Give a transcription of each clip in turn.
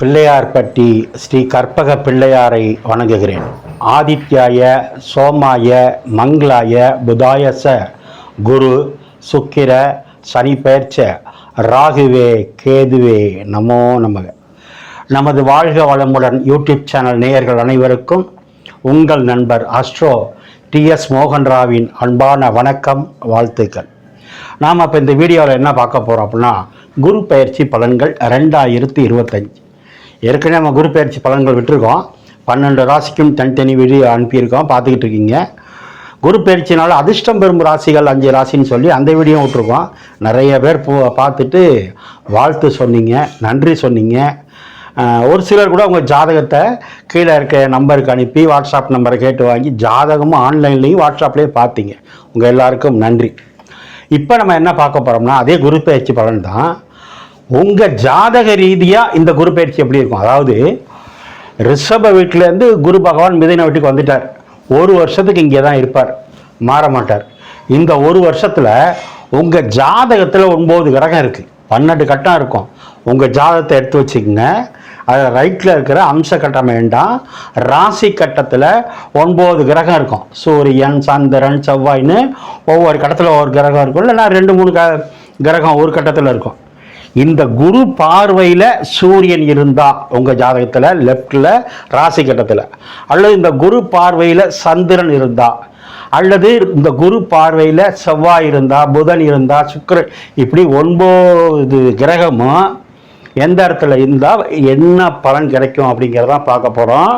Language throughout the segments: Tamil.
பிள்ளையார்பட்டி ஸ்ரீ கற்பக பிள்ளையாரை வணங்குகிறேன். ஆதித்யாய சோமாய மங்களாய புதாயச குரு சுக்கிர சனி பெயர்ச்ச ராகுவே கேதுவே நமோ நமக. நமது வாழ்க வளமுடன் யூடியூப் சேனல் நேயர்கள் அனைவருக்கும் உங்கள் நண்பர் அஸ்ட்ரோ டிஎஸ் மோகன்ராவின் அன்பான வணக்கம் வாழ்த்துக்கள். நாம் இப்போ இந்த வீடியோவில் என்ன பார்க்க போகிறோம் அப்படின்னா குரு பயிற்சி பலன்கள் ரெண்டாயிரத்தி இருபத்தஞ்சி. ஏற்கனவே நம்ம குரு பயிற்சி பலன்கள் விட்டுருக்கோம். பன்னெண்டு ராசிக்கும் தனித்தனி வீடியோ அனுப்பியிருக்கோம். பார்த்துக்கிட்டு இருக்கீங்க. குரு பயிற்சினால் அதிர்ஷ்டம் பெறும் ராசிகள் அஞ்சு ராசின்னு சொல்லி அந்த வீடியோ விட்டுருக்கோம். நிறைய பேர் பார்த்துட்டு வாழ்த்து சொன்னீங்க நன்றி சொன்னீங்க. ஒரு சிலர் கூட உங்கள் ஜாதகத்தை கீழே இருக்க நம்பருக்கு அனுப்பி வாட்ஸ்அப் நம்பரை கேட்டு வாங்கி ஜாதகமும் ஆன்லைன்லேயும் வாட்ஸ்அப்லேயும் பார்த்தீங்க. உங்கள் எல்லாருக்கும் நன்றி. இப்போ நம்ம என்ன பார்க்க போகிறோம்னா அதே குரு பயிற்சி பலன் தான் உங்கள் ஜாதக ரீதியாக இந்த குரு பயிற்சி எப்படி இருக்கும்? அதாவது ரிஷப வீட்டிலேருந்து குரு பகவான் மிதன வீட்டுக்கு வந்துட்டார். ஒரு வருஷத்துக்கு இங்கே தான் இருப்பார். மாற மாட்டார். இந்த ஒரு வருஷத்தில் உங்கள் ஜாதகத்தில் ஒன்பது கிரகம் இருக்குது பன்னெண்டு கட்டம் இருக்கும். உங்கள் ஜாதகத்தை எடுத்து வச்சுக்கோங்க. அதில் ரைட்டில் இருக்கிற அம்ச கட்டம் வேண்டாம். ராசி கட்டத்தில் ஒன்பது கிரகம் இருக்கும். சூரியன் சந்திரன் செவ்வாய்ன்னு ஒவ்வொரு கட்டத்தில் ஒவ்வொரு கிரகம் இருக்கும். இல்லைன்னா ரெண்டு மூணு க கிரகம் ஒரு கட்டத்தில் இருக்கும். இந்த குரு பார்வையில் சூரியன் இருந்தா உங்கள் ஜாதகத்தில் லெஃப்டில் ராசி கட்டத்தில் அல்லது இந்த குரு பார்வையில் சந்திரன் இருந்தா அல்லது இந்த குரு பார்வையில் செவ்வாய் இருந்தா புதன் இருந்தா சுக்கிரன் இப்படி ஒன்பது கிரகமும் எந்த இடத்துல இருந்தால் என்ன பலன் கிடைக்கும் அப்படிங்கிறதான் பார்க்க போகிறோம்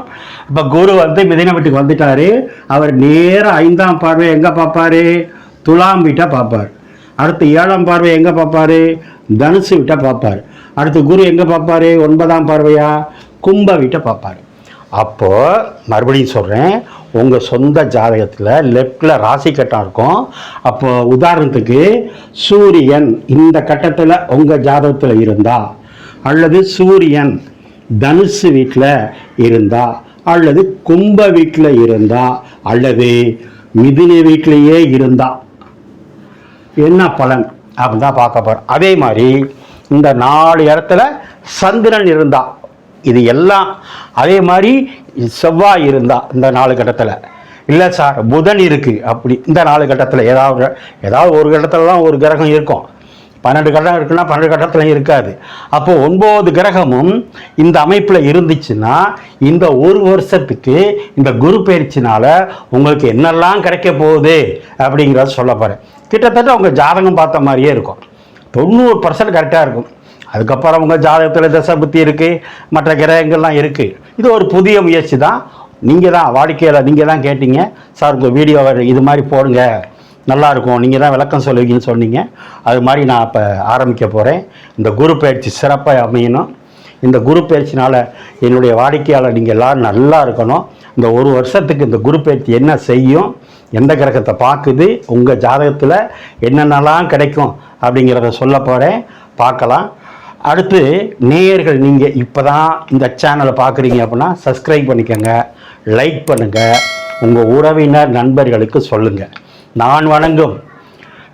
இப்போ குரு வந்து மிதின வீட்டுக்கு வந்துட்டாரு. அவர் நேராக ஐந்தாம் பார்வை எங்கே பார்ப்பாரு? துலாம் பார்ப்பார். அடுத்து ஏழாம் பார்வை எங்கே பார்ப்பாரு? தனுசு விட்ட பார்ப்பார். அடுத்து குரு எங்கே பார்ப்பாரு? ஒன்பதாம் பார்வையா? கும்ப வீட்டை பார்ப்பார். அப்போது மறுபடியும் சொல்கிறேன் உங்கள் சொந்த ஜாதகத்தில் லெஃப்டில் ராசி கட்டம் இருக்கும். அப்போ உதாரணத்துக்கு சூரியன் இந்த கட்டத்தில் உங்கள் ஜாதகத்தில் இருந்தா அல்லது சூரியன் தனுசு வீட்டில் இருந்தா அல்லது கும்ப வீட்டில் இருந்தா அல்லது மிதுன வீட்டிலேயே இருந்தா என்ன பலன் அப்படின்னு தான் பார்க்க போகிறோம் அதே மாதிரி இந்த நாலு இடத்துல சந்திரன் இருந்தா இது எல்லாம் அதே மாதிரி செவ்வாய் இருந்தா இந்த நாலு கட்டத்தில். இல்லை சார் புதன் இருக்குது அப்படி இந்த நாலு கட்டத்தில் ஏதாவது ஏதாவது ஒரு கட்டத்தில் தான் ஒரு கிரகம் இருக்கும். பன்னெண்டு கட்டம் இருக்குன்னா பன்னெண்டு கட்டத்தில் இருக்காது. அப்போது ஒன்பது கிரகமும் இந்த அமைப்பில் இருந்துச்சுன்னா இந்த ஒரு வருஷத்துக்கு இந்த குரு பயிற்சினால் உங்களுக்கு என்னெல்லாம் கிடைக்க போகுது அப்படிங்கிறத சொல்ல போகிறேன் கிட்டத்தட்ட அவங்க ஜாதகம் பார்த்த மாதிரியே இருக்கும். தொண்ணூறு பர்சன்ட் கரெக்டாக இருக்கும். அதுக்கப்புறம் உங்கள் ஜாதகத்தில் தசபுத்தி இருக்குது மற்ற கிரகங்கள்லாம் இருக்குது இது ஒரு புதிய முயற்சி தான். நீங்கள் தான் வாடிக்கையில் நீங்கள் தான் கேட்டீங்க. சார் உங்கள் வீடியோ இது மாதிரி போடுங்க. நல்லா இருக்கும். நீங்கள் தான் விளக்கம் சொல்லுவீங்கன்னு சொன்னீங்க. அது மாதிரி நான் இப்போ ஆரம்பிக்க போகிறேன் இந்த குரு பயிற்சி சிறப்பாக அமையணும். இந்த குரு பயிற்சினால் என்னுடைய வாடிக்கையாளர் நீங்கள் எல்லோரும் நல்லா இருக்கணும். இந்த ஒரு வருஷத்துக்கு இந்த குரு பயிற்சி என்ன செய்யும்? எந்த கிரகத்தை பார்க்குது உங்கள் ஜாதகத்தில் என்னென்னலாம் கிடைக்கும் அப்படிங்கிறத சொல்ல போகிறேன் பார்க்கலாம். அடுத்து நேயர்கள் நீங்கள் இப்போ தான் இந்த சேனலை பார்க்குறீங்க அப்படின்னா சப்ஸ்கிரைப் பண்ணிக்கோங்க லைக் பண்ணுங்கள் உங்கள் உறவினர் நண்பர்களுக்கு சொல்லுங்கள் நான் வணங்கும்.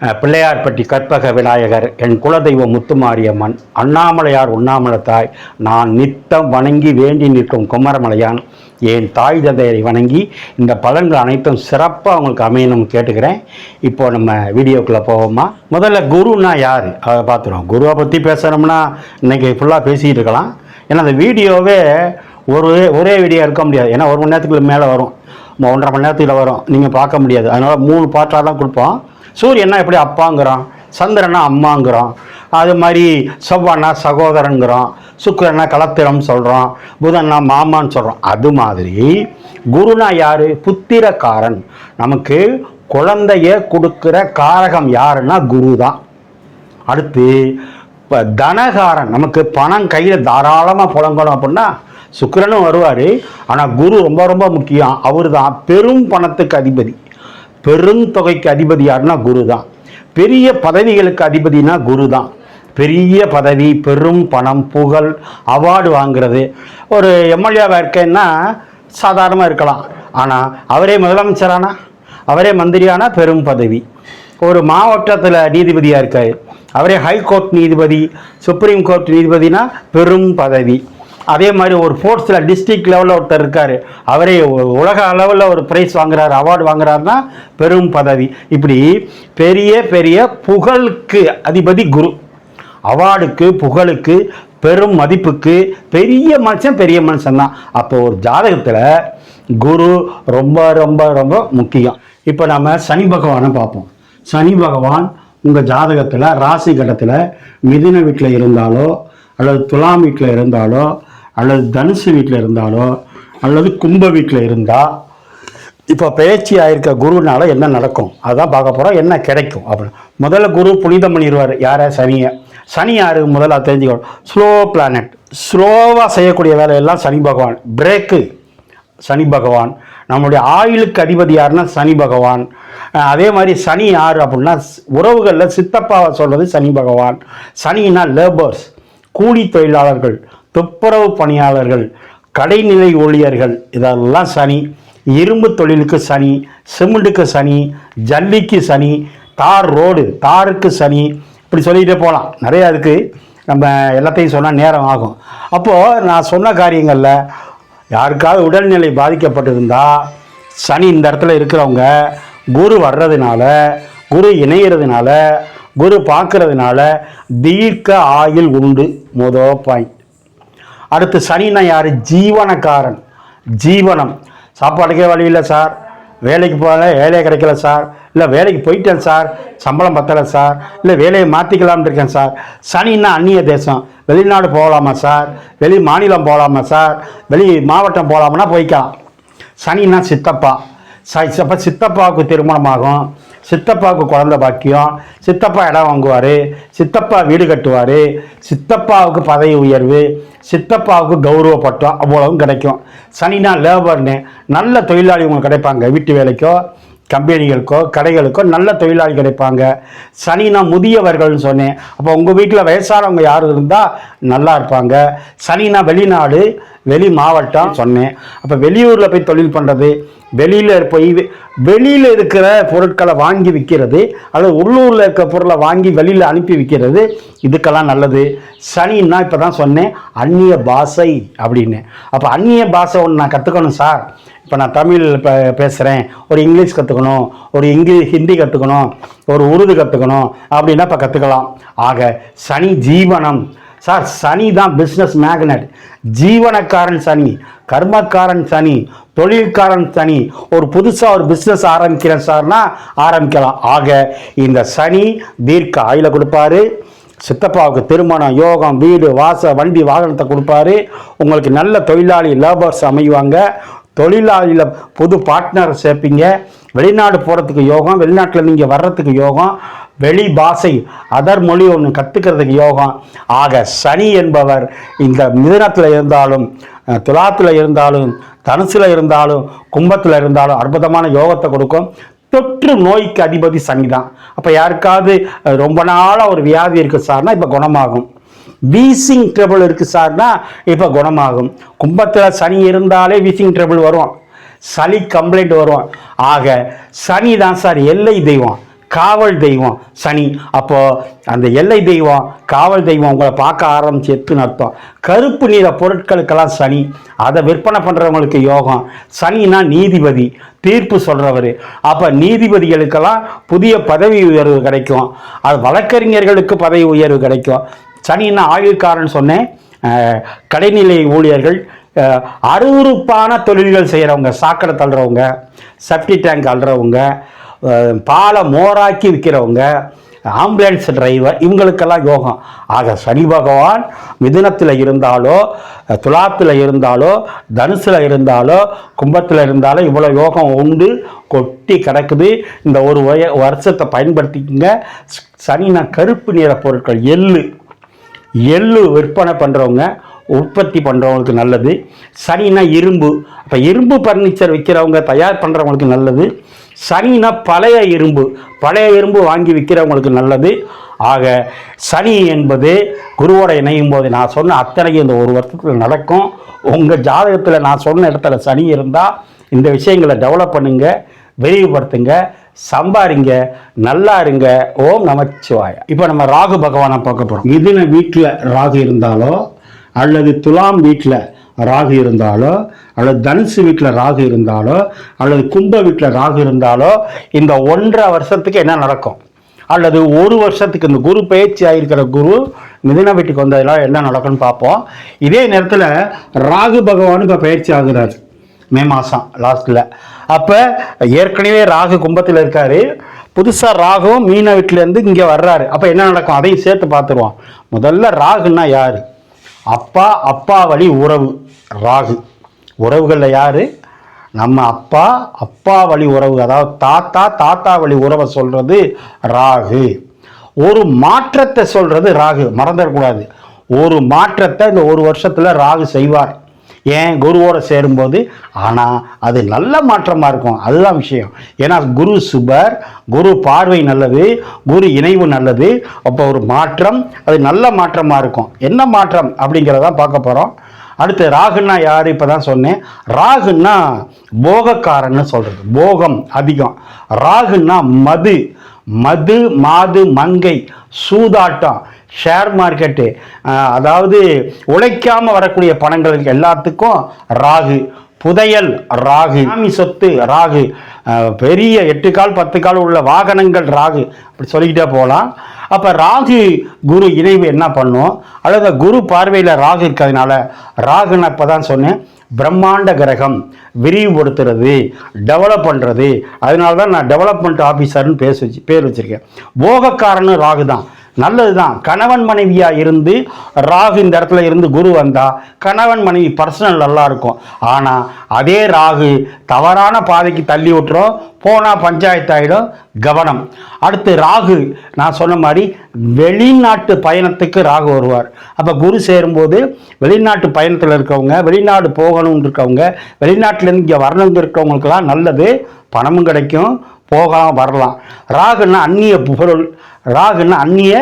பிள்ளையார்பட்டி கற்பக விநாயகர் என் குலதெய்வம் முத்துமாரியம்மன் அண்ணாமலையார் உண்ணாமலத்தாய் நான் நித்தம் வணங்கி வேண்டி நிற்கும் குமரமலையான் என் தாய் தந்தையரை வணங்கி இந்த பலன்கள் அனைத்தும் சிறப்பாக அவங்களுக்கு அமையணும் கேட்டுக்கிறேன். இப்போ நம்ம வீடியோக்குள்ளே போவோமா? முதல்ல குருன்னா யார்? அதை பார்த்துருவோம். குருவை பற்றி பேசுகிறோம்னா இன்னைக்கு ஃபுல்லாக பேசிகிட்டு இருக்கலாம். ஏன்னா அந்த வீடியோவே ஒரு ஒரே வீடியோ இருக்க முடியாது. ஏன்னா ஒரு மணி நேரத்துக்குள்ள மேலே வரும். ஒன்றரை மணி நேரத்தில் வரும். நீங்கள் பார்க்க முடியாது. அதனால் மூணு பாட்டாக தான் கொடுப்போம். சூரியன்னா எப்படி அப்பாங்கிறோம் சந்திரனா அம்மாங்கிறோம் அது மாதிரி செவ்வானா சகோதரங்கிறோம் சுக்கிரனா கலத்திரம் சொல்கிறோம் புதன்னா மாமான்னு சொல்கிறோம் அது மாதிரி குருனா யார்? புத்திரக்காரன். நமக்கு குழந்தைய கொடுக்குற காரகம் யாருன்னா குரு தான் அடுத்து இப்போ தனகாரன். நமக்கு பணம் கையில் தாராளமாக புழங்கணும் அப்படின்னா சுக்கரனும் வருவார். ஆனால் குரு ரொம்ப ரொம்ப முக்கியம். அவர் தான் பெரும் பணத்துக்கு அதிபதி. பெரும் தொகைக்கு அதிபதி யாருன்னா குரு தான் பெரிய பதவிகளுக்கு அதிபதினா குரு தான் பெரிய பதவி பெரும் பணம் புகழ் அவார்டு வாங்குறது. ஒரு எம்எல்ஏவாக இருக்கேன்னா சாதாரணமாக இருக்கலாம். ஆனால் அவரே முதலமைச்சரானா? அவரே மந்திரியானா? பெரும் பதவி. ஒரு மாவட்டத்தில் நீதிபதியாக இருக்கார். அவரே ஹைகோர்ட் நீதிபதி சுப்ரீம் கோர்ட் நீதிபதினா பெரும் பதவி. அதே மாதிரி ஒரு ஸ்போர்ட்ஸில் டிஸ்ட்ரிக்ட் லெவலில் ஒருத்தர் இருக்கார். அவரே உலக அளவில் ஒரு ப்ரைஸ் வாங்குறாரு அவார்டு வாங்குறாருன்னா பெரும் பதவி. இப்படி பெரிய பெரிய புகழுக்கு அதிபதி குரு. அவார்டுக்கு புகழுக்கு பெரும் மதிப்புக்கு பெரிய மனுஷன் பெரிய மனுஷன் தான். அப்போ ஒரு ஜாதகத்தில் குரு ரொம்ப ரொம்ப ரொம்ப முக்கியம். இப்போ நம்ம சனி பகவானை பார்ப்போம். சனி பகவான் உங்கள் ஜாதகத்தில் ராசி கட்டத்தில் மிதுன வீட்டில் இருந்தாலோ அல்லது துலாம் வீட்டில் இருந்தாலோ அல்லது தனுசு வீட்டில் இருந்தாலோ அல்லது கும்ப வீட்டில் இருந்தால் இப்போ பயிற்சி ஆயிருக்க குருனால என்ன நடக்கும்? அதான் பார்க்க போகிறோம் என்ன கிடைக்கும்? அப்படின்னு முதல்ல குரு புனிதம் பண்ணிடுவார் யாரை? சனியை. சனி யாரு? முதல்ல தெரிஞ்சுக்கணும். ஸ்லோ பிளானட் ஸ்லோவாக செய்யக்கூடிய வேலையெல்லாம் சனி பகவான். பிரேக்கு சனி பகவான். நம்முடைய ஆயுளுக்கு அதிபதி யாருன்னா சனி பகவான். அதே மாதிரி சனி யார் அப்படின்னா உறவுகளில் சித்தப்பாவை சொல்கிறது சனி பகவான். சனினா லேபர்ஸ் கூலி தொழிலாளர்கள். துப்புரவு பணியாளர்கள் கடைநிலை ஊழியர்கள் இதெல்லாம் சனி. இரும்பு தொழிலுக்கு சனி சிமெண்ட்டுக்கு சனி ஜல்லிக்கு சனி தார் ரோடு தாருக்கு சனி இப்படி சொல்லிகிட்டே போகலாம். நிறையா இருக்குது நம்ம எல்லாத்தையும் சொன்னால் நேரம் ஆகும். அப்போது நான் சொன்ன காரியங்களில் யாருக்காவது உடல்நிலை பாதிக்கப்பட்டிருந்தால் சனி இந்த இடத்துல இருக்கிறவங்க குரு வர்றதுனால குரு இணையிறதுனால குரு பார்க்கறதுனால தீர்க்க ஆயுள் உண்டு. மொதல் பாயிண்ட் அடுத்து சனினா யார்? ஜீவனக்காரன். ஜீவனம். சாப்பாட்டுக்கே வழி இல்லை சார். வேலைக்கு போகல வேலையை கிடைக்கல சார். இல்லை வேலைக்கு போயிட்டேன் சார். சம்பளம் பத்தலை சார். இல்லை வேலையை மாற்றிக்கலாம்னு இருக்கேன் சார். சனின்னா அந்நிய தேசம். வெளிநாடு போகலாமா சார்? வெளி மாநிலம் போகலாமா சார்? வெளி மாவட்டம் போகலாமுன்னா போய்க்கலாம். சனின்னா சித்தப்பா. ச அப்போ சித்தப்பாவுக்கு திருமணமாகும். சித்தப்பாவுக்கு குழந்தை பாக்கியம் சித்தப்பா இடம் வாங்குவார் சித்தப்பா வீடு கட்டுவார் சித்தப்பாவுக்கு பதவி உயர்வு சித்தப்பாவுக்கு கௌரவ பட்டம் அவ்வளவும் கிடைக்கும். சனினா லேபர்னு நல்ல தொழிலாளி உங்களுக்கு கிடைப்பாங்க. வீட்டு வேலைக்கோ கம்பெனிகளுக்கோ கடைகளுக்கோ நல்ல தொழிலாளி கிடைப்பாங்க. சனினா முதியவர்கள்னு சொன்னேன். அப்போ உங்கள் வீட்டில் வயசானவங்க யார் இருந்தால் நல்லா இருப்பாங்க. சனினா வெளிநாடு வெளி மாவட்டம் சொன்னேன். அப்போ வெளியூரில் போய் தொழில் பண்ணுறது வெளியில் போய் வெளியில் இருக்கிற பொருட்களை வாங்கி விற்கிறது அல்லது உள்ளூரில் இருக்க பொருளை வாங்கி வெளியில் அனுப்பி விற்கிறது இதுக்கெல்லாம் நல்லது. சனின்னா இப்போ தான் சொன்னேன் அந்நிய பாஷை அப்படின்னு. அப்போ அந்நிய பாஷை ஒன்று நான் கற்றுக்கணும் சார். இப்போ நான் தமிழ் இப்போ பேசுகிறேன் ஒரு இங்கிலீஷ் கற்றுக்கணும் ஒரு இங்கிலீஷ் ஹிந்தி கற்றுக்கணும் ஒரு உருது கற்றுக்கணும் அப்படின்னா இப்போ கற்றுக்கலாம் ஆக சனி ஜீவனம் சார் சனி தான் பிஸ்னஸ் மேக்னட் ஜீவனக்காரன் சனி கர்மக்காரன் சனி தொழில்காரன் சனி ஒரு புதுசாக ஒரு பிஸ்னஸ் ஆரம்பிக்கிறேன் சார்னா ஆரம்பிக்கலாம். ஆக இந்த சனி தீர்க்க ஆயில கொடுப்பாரு. சித்தப்பாவுக்கு திருமணம் யோகம் வீடு வாச வண்டி வாகனத்தை கொடுப்பாரு. உங்களுக்கு நல்ல தொழிலாளி லேபர்ஸ் அமைவாங்க. தொழிலாளியில் புது பார்ட்னர் சேர்ப்பீங்க. வெளிநாடு போகிறதுக்கு யோகம் வெளிநாட்டில் நீங்கள் வர்றதுக்கு யோகம். வெளி பாஷை அதர் மொழி ஒன்று கற்றுக்கிறதுக்கு யோகம். ஆக சனி என்பவர் இந்த மிதுனத்தில் இருந்தாலும் துலாத்தில் இருந்தாலும் தனுசில் இருந்தாலும் கும்பத்தில் இருந்தாலும் அற்புதமான யோகத்தை கொடுக்கும். தொற்று நோய்க்கு அதிபதி சனி தான். அப்போ யாருக்காவது ரொம்ப நாளாக ஒரு வியாதி இருக்குது சார்னா இப்போ குணமாகும். வீசிங் ட்ரபிள் இருக்குது சார்னா இப்போ குணமாகும். கும்பத்தில் சனி இருந்தாலே வீசிங் ட்ரபிள் வரும் சளி கம்ப்ளைண்ட் வரும் ஆக சனி தான் சார் எல்லை தெய்வம். காவல் தெய்வம் சனி. அப்போ அந்த எல்லை தெய்வம் காவல் தெய்வம் உங்களை பார்க்க ஆரம்பிச்சு எத்துன்னு அர்த்தம். கருப்பு நிற பொருட்களுக்கெல்லாம் சனி. அதை விற்பனை பண்ணுறவங்களுக்கு யோகம். சனினா நீதிபதி தீர்ப்பு சொல்கிறவர் அப்போ நீதிபதிகளுக்கெல்லாம் புதிய பதவி உயர்வு கிடைக்கும். அது வழக்கறிஞர்களுக்கு பதவி உயர்வு கிடைக்கும். சனின்னா ஆயுள்காரன் சொன்னேன். கடைநிலை ஊழியர்கள் அறுவறுப்பான அருவருப்பான தொழில்கள் செய்கிறவங்க சாக்கடை தள்ளுறவங்க செப்டி டேங்க் அள்ளுறவங்க பாலை மோராக்கி விற்கிறவங்க ஆம்புலன்ஸ் டிரைவர் இவங்களுக்கெல்லாம் யோகம். ஆக சனி பகவான் மிதுனத்தில் இருந்தாலோ துலாத்தில் இருந்தாலோ தனுசில் இருந்தாலோ கும்பத்தில் இருந்தாலோ இவ்வளோ யோகம் உண்டு கொட்டி கிடக்குது. இந்த ஒரு வய வருஷத்தை பயன்படுத்திக்கங்க. சனினா கருப்பு நிற பொருட்கள் எள்ளு. எள்ளு விற்பனை பண்ணுறவங்க உற்பத்தி பண்ணுறவங்களுக்கு நல்லது. சனினா இரும்பு. அப்போ இரும்பு பர்னிச்சர் விற்கிறவங்க தயார் பண்ணுறவங்களுக்கு நல்லது. சனினா பழைய இரும்பு பழைய இரும்பு வாங்கி விற்கிறவங்களுக்கு நல்லது. ஆக சனி என்பது குருவோட இணையும் போது நான் சொன்ன அத்தனையும் இந்த ஒரு வருஷத்தில் நடக்கும். உங்கள் ஜாதகத்தில் நான் சொன்ன இடத்துல சனி இருந்தால் இந்த விஷயங்களை டெவலப் பண்ணுங்க விரிவுபடுத்துங்க சம்பாரிங்க நல்லா இருங்க. ஓம் நமச்சிவாய. இப்போ நம்ம ராகு பகவானை பார்க்க போகிறோம் மிதின வீட்டில் ராகு இருந்தாலோ அல்லது துலாம் வீட்டில் ராகு இருந்தாலோ அல்லது தனுசு வீட்டில் ராகு இருந்தாலோ அல்லது கும்ப வீட்டில் ராகு இருந்தாலோ இந்த ஒன்றரை வருஷத்துக்கு என்ன நடக்கும்? அல்லது ஒரு வருஷத்துக்கு இந்த குரு பயிற்சி ஆகிருக்கிற குரு மிதுன வீட்டுக்கு வந்ததெல்லாம் என்ன நடக்கும்னு பார்ப்போம். இதே நேரத்தில் ராகு பகவான் இப்போ பயிற்சி ஆகுறாரு. மே மாதம் லாஸ்ட்டில் அப்போ ஏற்கனவே ராகு கும்பத்தில் இருக்கார். புதுசாக ராகுவும் மீன வீட்டிலேருந்து இங்கே வர்றாரு. அப்போ என்ன நடக்கும்? அதையும் சேர்த்து பார்த்துருவோம். முதல்ல ராகுன்னா யார்? அப்பா அப்பா வழி உறவு. ராகு. உறவுகளில் யார்? நம்ம அப்பா அப்பா வழி உறவு. அதாவது தாத்தா தாத்தா வழி உறவை சொல்கிறது ராகு. ஒரு மாற்றத்தை சொல்கிறது ராகு. மறந்துடக்கூடாது. ஒரு மாற்றத்தை இந்த ஒரு வருஷத்தில் ராகு செய்வார். ஏன் குருவோட சேரும்போது? ஆனால் அது நல்ல மாற்றமாக இருக்கும். அதுதான் விஷயம். ஏன்னா குரு சுபர் குரு பார்வை நல்லது குரு இணைவு நல்லது. அப்போ ஒரு மாற்றம் அது நல்ல மாற்றமாக இருக்கும். என்ன மாற்றம் அப்படிங்கிறதான் பார்க்க போகிறோம் அடுத்து ராகுன்னா யார்? இப்போ தான் சொன்னேன். ராகுன்னா போகக்காரன்னு சொல்கிறது போகம் அதிகம். ராகுன்னா மது. மது மாது மங்கை சூதாட்டம். ஷேர் மார்க்கெட்டு அதாவது உழைக்காமல் வரக்கூடிய பணங்கள் எல்லாத்துக்கும் ராகு புதையல் ராகு சாமி சொத்து ராகு பெரிய எட்டு கால் பத்து கால் உள்ள வாகனங்கள் ராகு அப்படி சொல்லிக்கிட்டே போகலாம். அப்போ ராகு குரு இணைவு என்ன பண்ணும்? அல்லது குரு பார்வையில் ராகு இருக்கிறதுனால ராகுன்னு அப்போ தான் சொன்னேன் பிரம்மாண்ட கிரகம் விரிவுபடுத்துறது டெவலப் பண்ணுறது அதனால தான் நான் டெவலப்மெண்ட் ஆஃபீஸர்னு பேர் வச்சு பேர் வச்சுருக்கேன். போகக்காரன்னு ராகு தான் நல்லது தான் கணவன் மனைவியாக இருந்து ராகு இந்த இடத்துல இருந்து குரு வந்தால் கணவன் மனைவி பர்சனல் நல்லா இருக்கும். ஆனால் அதே ராகு தவறான பாதைக்கு தள்ளி விட்டுரும். போனால் பஞ்சாயத்து ஆகிடும் கவனம். அடுத்து ராகு நான் சொன்ன மாதிரி வெளிநாட்டு பயணத்துக்கு ராகு வருவார். அப்போ குரு சேரும்போது வெளிநாட்டு பயணத்தில் இருக்கவங்க வெளிநாடு போகணும்னு இருக்கவங்க வெளிநாட்டிலேருந்து இங்கே வரணும்னு இருக்கவங்களுக்கெல்லாம் நல்லது. பணமும் கிடைக்கும். போகலாம் வரலாம். ராகுன்னா அந்நிய புகழ் ராகுன்னா அந்நிய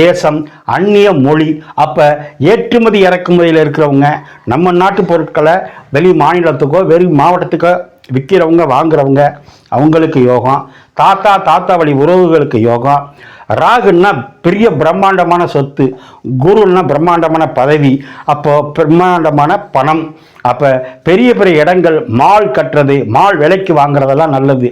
தேசம் அந்நிய மொழி. அப்போ ஏற்றுமதி இறக்குமதியில் இருக்கிறவங்க நம்ம நாட்டு பொருட்களை வெளி மாநிலத்துக்கோ வெளி மாவட்டத்துக்கோ விற்கிறவங்க வாங்குறவங்க அவங்களுக்கு யோகம். தாத்தா தாத்தா வழி உறவுகளுக்கு யோகம். ராகுன்னா பெரிய பிரம்மாண்டமான சொத்து குருன்னா பிரம்மாண்டமான பதவி அப்போ பிரம்மாண்டமான பணம். அப்போ பெரிய பெரிய இடங்கள் மால் கட்டுறது மால் விலைக்கு வாங்குறதெல்லாம் நல்லது.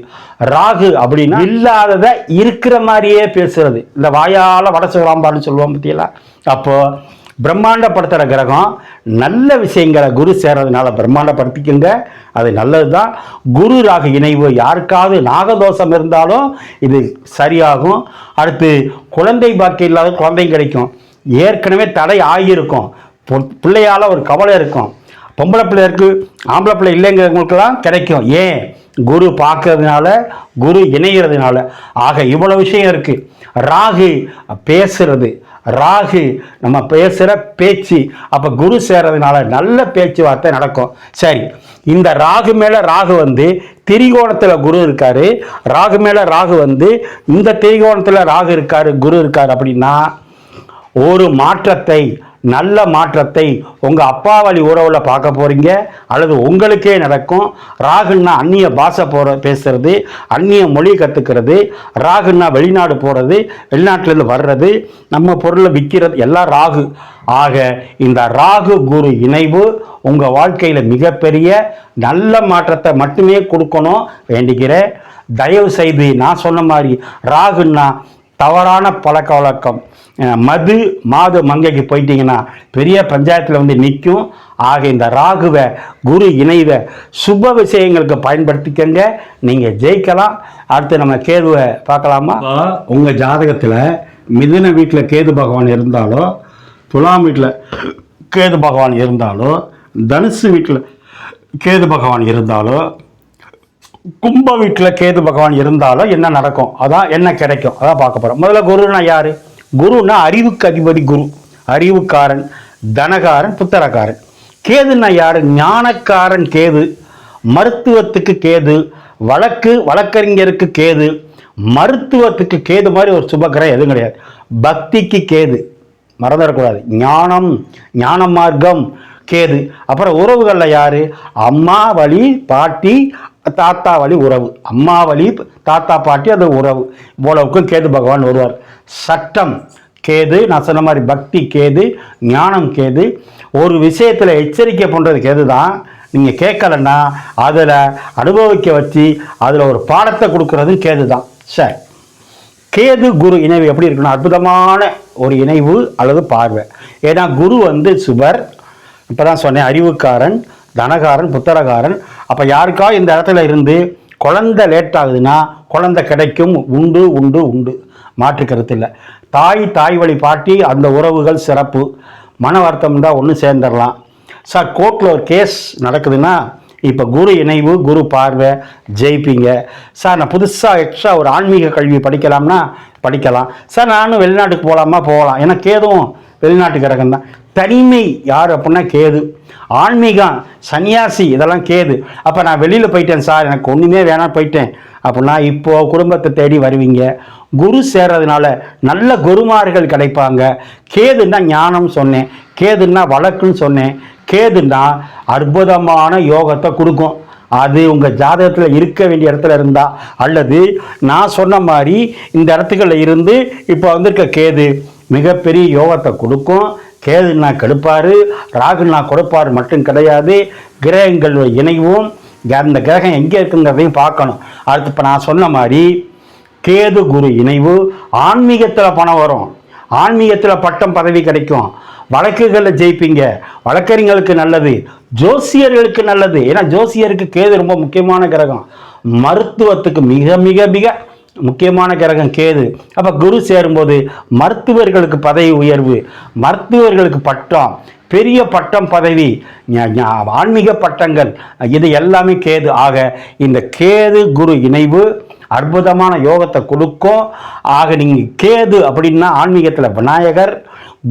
ராகு அப்படின்னா இல்லாததை இருக்கிற மாதிரியே பேசுறது. இந்த வாயால் வட சொல்லுவோம் பார்த்தீங்களா அப்போது பிரம்மாண்டப்படுத்துகிற கிரகம் நல்ல விஷயங்களை குரு சேர்றதுனால பிரம்மாண்டப்படுத்திக்கங்க. அது நல்லது தான் குரு ராகு இணைவு யாருக்காவது நாகதோஷம் இருந்தாலும் இது சரியாகும். அடுத்து குழந்தை பாக்கியம் இல்லாத குழந்தையும் கிடைக்கும். ஏற்கனவே தடை ஆகியிருக்கும். பிள்ளையால் ஒரு கவலை இருக்கும். பொம்பளை பிள்ளை இருக்குது ஆம்பளை பிள்ளை இல்லைங்கிறவங்களுக்கெல்லாம் கிடைக்கும். ஏன்? குரு பார்க்கறதுனால குரு இணைகிறதுனால ஆக இவ்வளோ விஷயம் இருக்குது ராகு பேசுறது. ராகு நம்ம பேசுகிற பேச்சு. அப்போ குரு சேர்றதுனால நல்ல பேச்சுவார்த்தை நடக்கும். சரி இந்த ராகு மேலே ராகு வந்து திரிகோணத்தில் குரு இருக்கார். ராகு மேலே ராகு வந்து இந்த திரிகோணத்தில் ராகு இருக்கார் குரு இருக்கார் அப்படின்னா ஒரு மாற்றத்தை நல்ல மாற்றத்தை உங்கள் அப்பா வழி உறவில் பார்க்க போகிறீங்க அல்லது உங்களுக்கே நடக்கும். ராகுன்னா அந்நிய பாஷை போகிற பேசுறது அந்நிய மொழி கற்றுக்கிறது ராகுன்னா வெளிநாடு போகிறது வெளிநாட்டிலேருந்து வர்றது நம்ம பொருளை விற்கிறது எல்லாம் ராகு. ஆக இந்த ராகு குரு இணைவு உங்கள் வாழ்க்கையில் மிகப்பெரிய நல்ல மாற்றத்தை மட்டுமே கொடுக்கணும். வேண்டிக்கிறேன் தயவு செய்து நான் சொன்ன மாதிரி ராகுன்னா தவறான பழக்க வழக்கம். மது மாது மங்கைக்கு போயிட்டீங்கன்னா பெரிய பஞ்சாயத்தில் வந்து நிற்கும் ஆக இந்த ராகுவை குரு இணைவை சுப விஷயங்களுக்கு பயன்படுத்திக்கங்க. நீங்கள் ஜெயிக்கலாம். அடுத்து நம்ம கேதுவை பார்க்கலாமா? உங்கள் ஜாதகத்தில் மிதுன வீட்டில் கேது பகவான் இருந்தாலோ துலாம் வீட்டில் கேது பகவான் இருந்தாலோ தனுசு வீட்டில் கேது பகவான் இருந்தாலோ கும்ப வீட்டில் கேது பகவான் இருந்தாலும் என்ன நடக்கும்? அதான் என்ன கிடைக்கும்? அதான் பார்க்க போகிறோம் முதல்ல குருன்னா யார்? குருன்னா அறிவுக்கு அதிபதி குரு. அறிவுக்காரன் தனகாரன் புத்தரக்காரன். கேதுன்னா யார்? ஞானக்காரன் கேது. மருத்துவத்துக்கு கேது. வழக்கு வழக்கறிஞருக்கு கேது. மருத்துவத்துக்கு கேது மாதிரி ஒரு சுபக்கிரகம் எதுவும் கிடையாது. பக்திக்கு கேது. மறந்துடக்கூடாது. ஞானம் ஞான மார்க்கம் கேது. அப்புறம் உறவுகளில் யார்? அம்மா வழி பாட்டி தாத்தா வழி உறவு அம்மா வழி தாத்தா பாட்டி அது உறவு. இவ்வளவுக்கும் கேது பகவான் வருவார். சட்டம் கேது நான் சொன்ன மாதிரி பக்தி கேது ஞானம் கேது. ஒரு விஷயத்தில் எச்சரிக்கை பண்ணுறது கேது தான் நீங்கள் கேட்கலன்னா அதில் அனுபவிக்க வச்சு அதில் ஒரு பாடத்தை கொடுக்கறது கேது தான் சரி. கேது குரு இணைவு எப்படி இருக்குன்னா அற்புதமான ஒரு இணைவு அல்லது பார்வை. ஏன்னா குரு வந்து சுபர். இப்போ தான் சொன்னேன் அறிவுக்காரன். தனகாரன் புத்தரகாரன். அப்போ யாருக்கா இந்த இடத்துல இருந்து குழந்தை லேட் ஆகுதுன்னா குழந்தை கிடைக்கும் உண்டு உண்டு உண்டு. மாற்று கருத்து இல்லை. தாய் தாய் வழி பாட்டி அந்த உறவுகள் சிறப்பு. மன வருத்தம் தான் ஒன்று சேர்ந்துடலாம். சார் கோர்ட்டில் ஒரு கேஸ் நடக்குதுன்னா இப்போ குரு இணைவு குரு பார்வை ஜெயிப்பீங்க. சார் நான் புதுசாக எக்ஸ்ட்ரா ஒரு ஆன்மீக கல்வி படிக்கலாம்னா படிக்கலாம். சார் நானும் வெளிநாட்டுக்கு போகலாமா போகலாம். ஏன்னா ஏதும் வெளிநாட்டு கிரகம் தான். தனிமை யார் அப்படின்னா கேது. ஆன்மீகம் சன்னியாசி இதெல்லாம் கேது. அப்போ நான் வெளியில் போயிட்டேன் சார். எனக்கு ஒன்றுமே வேணாம் போயிட்டேன். அப்படின்னா இப்போது குடும்பத்தை தேடி வருவீங்க. குரு சேர்றதுனால நல்ல குருமார்கள் கிடைப்பாங்க. கேதுன்னா ஞானம் சொன்னேன். கேதுன்னா வழக்குன்னு சொன்னேன். கேதுன்னா அற்புதமான யோகத்தை கொடுக்கும். அது உங்கள் ஜாதகத்தில் இருக்க வேண்டிய இடத்துல இருந்தால் அல்லது நான் சொன்ன மாதிரி இந்த இடத்துக்குள்ள இருந்து இப்போ வந்திருக்க கேது மிகப்பெரிய யோகத்தை கொடுக்கும். கேதுனா கெடுப்பார் ராகுனா கொடுப்பார் மட்டும் கிடையாது. கிரகங்கள் இணைவும். அந்த கிரகம் எங்கே இருக்குங்கிறதையும் பார்க்கணும். அடுத்து இப்போ நான் சொன்ன மாதிரி கேது குரு இணைவு ஆன்மீகத்தில் பணம் வரும். ஆன்மீகத்தில் பட்டம் பதவி கிடைக்கும். வழக்குகளில் ஜெயிப்பீங்க. வழக்கறிஞர்களுக்கு நல்லது. ஜோசியர்களுக்கு நல்லது. ஏன்னா ஜோசியருக்கு கேது ரொம்ப முக்கியமான கிரகம். மருத்துவத்துக்கு மிக மிக மிக முக்கியமான கிரகம் கேது. அப்போ குரு சேரும்போது மருத்துவர்களுக்கு பதவி உயர்வு மருத்துவர்களுக்கு பட்டம் பெரிய பட்டம் பதவி ஆன்மீக பட்டங்கள் இது எல்லாமே கேது. ஆக இந்த கேது குரு இணைவு அற்புதமான யோகத்தை கொடுக்கும். ஆக நீங்கள் கேது அப்படின்னா ஆன்மீகத்தில் விநாயகர்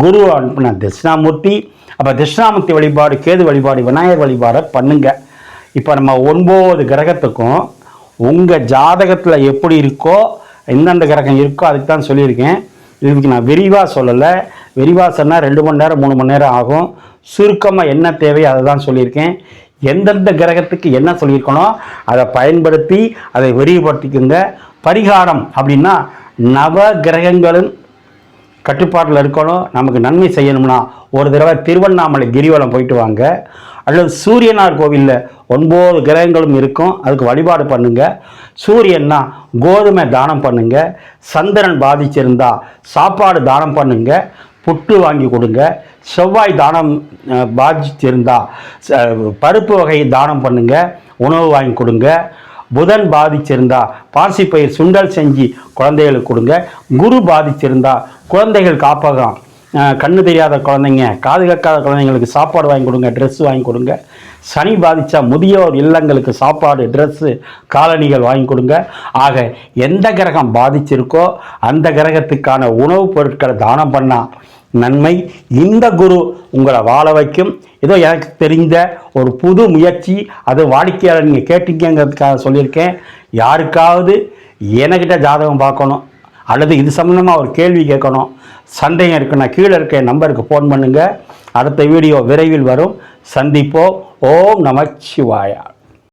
குரு அப்படின்னா தட்சிணாமூர்த்தி. அப்போ தட்சிணாமூர்த்தி வழிபாடு கேது வழிபாடு விநாயகர் வழிபாடை பண்ணுங்கள் இப்போ நம்ம ஒன்பது கிரகத்துக்கும் உங்கள் ஜாதகத்தில் எப்படி இருக்கோ எந்தெந்த கிரகம் இருக்கோ அதுக்கு தான் சொல்லியிருக்கேன். இதுக்கு நான் விரிவாக சொல்லலை. விரிவாக சொன்னால் ரெண்டு மணி நேரம் மூணு மணி நேரம் ஆகும். சுருக்கமாக என்ன தேவையோ அதை தான் சொல்லியிருக்கேன். எந்தெந்த கிரகத்துக்கு என்ன சொல்லியிருக்கணும் அதை பயன்படுத்தி அதை விரிவுபடுத்திக்குங்க. பரிகாரம் அப்படின்னா நவ கிரகங்களும் கட்டுப்பாட்டில் இருக்கணும். நமக்கு நன்மை செய்யணும்னா ஒரு தடவை திருவண்ணாமலை கிரிவலம் போயிட்டு வாங்க. அல்லது சூரியனார் கோவிலில் ஒன்பது கிரகங்களும் இருக்கும். அதுக்கு வழிபாடு பண்ணுங்கள் சூரியன்னா கோதுமை தானம் பண்ணுங்கள் சந்திரன் பாதிச்சிருந்தா சாப்பாடு தானம் பண்ணுங்கள் புட்டு வாங்கி கொடுங்க. செவ்வாய் தானம் பாதிச்சிருந்தா ச- பருப்பு வகை தானம் பண்ணுங்கள் உணவு வாங்கி கொடுங்க. புதன் பாதிச்சிருந்தா பாசிப்பயிர் சுண்டல் செஞ்சு குழந்தைகளுக்கு கொடுங்க. குரு பாதிச்சிருந்தா குழந்தைகள் காப்பகம் கண்ணு தெரியாத குழந்தைங்க காது கேட்காத குழந்தைங்களுக்கு சாப்பாடு வாங்கி கொடுங்க ட்ரெஸ் வாங்கி கொடுங்க. சனி பாதித்தா முதியோர் இல்லங்களுக்கு சாப்பாடு ட்ரெஸ்ஸு காலணிகள் வாங்கி கொடுங்க. ஆக எந்த கிரகம் பாதிச்சிருக்கோ அந்த கிரகத்துக்கான உணவுப் பொருட்களை தானம் பண்ணால் நன்மை. இந்த குரு உங்களை வாழ வைக்கும். ஏதோ எனக்கு தெரிந்த ஒரு புது முயற்சி. அது வாடிக்கையாளர் நீங்கள் கேட்டீங்கிறதுக்காக சொல்லியிருக்கேன். யாருக்காவது எனக்கிட்ட ஜாதகம் பார்க்கணும். அல்லது இது சம்மந்தமாக ஒரு கேள்வி கேட்கணும் சந்தேகம் இருக்குன்னா கீழே இருக்க நம்பருக்கு ஃபோன் பண்ணுங்கள் அடுத்த வீடியோ விரைவில் வரும். சந்திப்போம். ஓம் நமச்சிவாயா.